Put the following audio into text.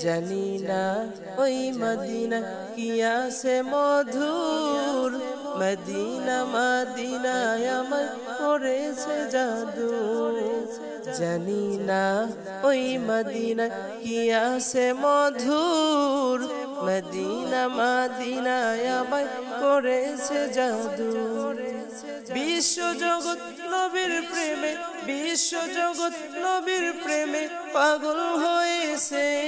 জানি না ওই মদিনা কি আছে মধুর। মদিনা, মদিনায় আমার করেছে জাদু। জানি না ওই মদিনা কি আছে মধুর। মদিনা, মদিনায় আমার করেছে জাদু। বিশ্ব জগৎ নবীর প্রেমে, বিশ্ব জগৎ নবীর প্রেমে পাগল হয়েছে।